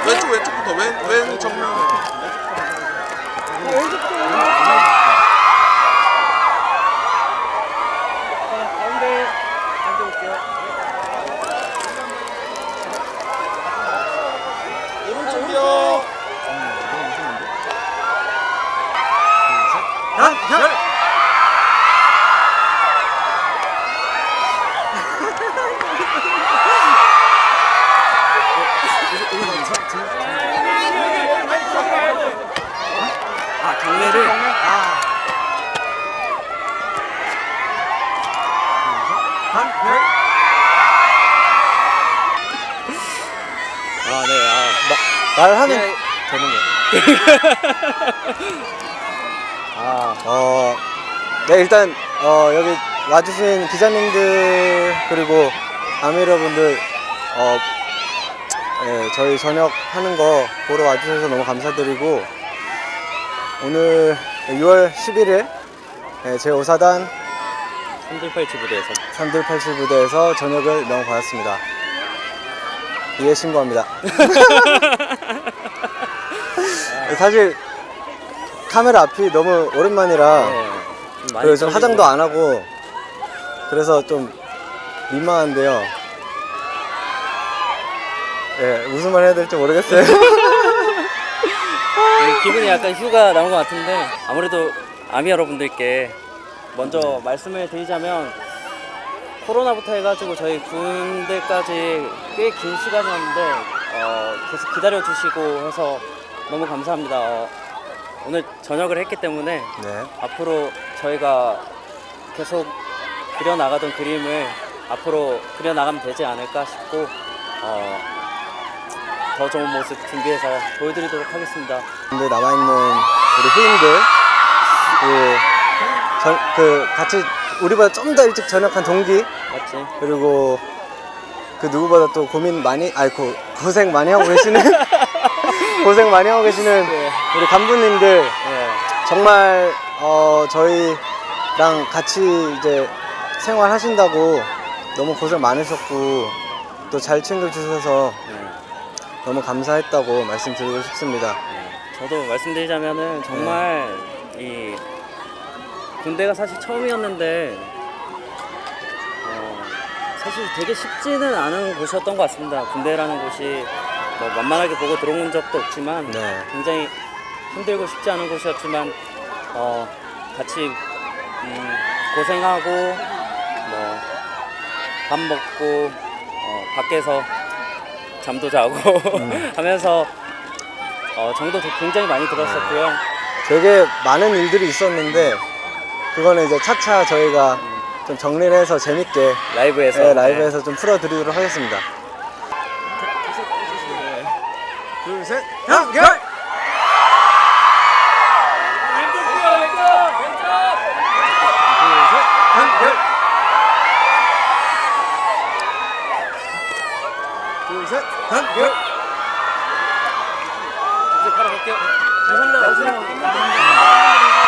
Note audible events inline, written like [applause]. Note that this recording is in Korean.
왼쪽부터 왼, 왼 정면. 가운데 가운데 올게요. 오른쪽이요. 열. 아 경례를 아. 아, 네. 아, 말하면 그냥 되는 거예요. [laughs] 아, 어, 네, 일단, 어, 여기 와주신 기자님들, 그리고 아미러분들, 어, 예, 저희 저녁 하는 거 보러 와주셔서 너무 감사드리고, 오늘 6월 11일, 예, 제5사단 삼들팔치 부대에서 3들87 부대에서 저녁을 명받았습니다. 이에 신고합니다. [laughs] 사실, 카메라 앞이 너무 오랜만이라, 네, 많이 그리고 좀 떨리고. 화장도 안 하고 그래서 좀 민망한데요. 예, 무슨 말 해야 될지 모르겠어요. [laughs] 네, 기분이 약간 휴가 나온 것 같은데 아무래도 아미 여러분들께 먼저 말씀을 드리자면 코로나부터 해가지고 저희 군대까지 꽤 긴 시간이었는데 어, 계속 기다려 주시고 해서 너무 감사합니다. 어, 오늘 저녁을 했기 때문에 네. 앞으로 저희가 계속 그려 나가던 그림을 앞으로 그려 나가면 되지 않을까 싶고 어, 더 좋은 모습 준비해서 보여드리도록 하겠습니다. 근데 남아있는 우리 후임들, 그, 전, 그 같이 우리보다 좀 더 일찍 전역한 동기, 맞지? 그리고 그 누구보다 또 고민 많이, 아니, 고, 고생 많이 하고 계시는, [laughs] 고생 많이 하고 계시는 우리 간부님들, 네. 정말 어, 저희랑 같이 이제 생활하신다고 너무 고생 많으셨고 또 잘 챙겨주셔서 네. 너무 감사했다고 말씀드리고 싶습니다. 저도 말씀드리자면은 정말 이 군대가 사실 처음이었는데 어, 사실 되게 쉽지는 않은 곳이었던 것 같습니다. 군대라는 곳이 뭐 만만하게 보고 들어온 적도 없지만 네. 굉장히 힘들고 쉽지 않은 곳이었지만 어, 같이 음, 고생하고 뭐 밥 먹고 어, 밖에서 잠도 자고 [laughs] 하면서 어, 정도 굉장히 많이 들었었고요. 되게 많은 일들이 있었는데 그거는 이제 차차 저희가 좀 정리를 해서 재밌게 라이브에서 네, 라이브에서 좀 풀어드리도록 하겠습니다. 둘, 셋, 연결! 둘, 셋, 연결! 이제 바로 갈게요. 감사합니다. 감사합니다.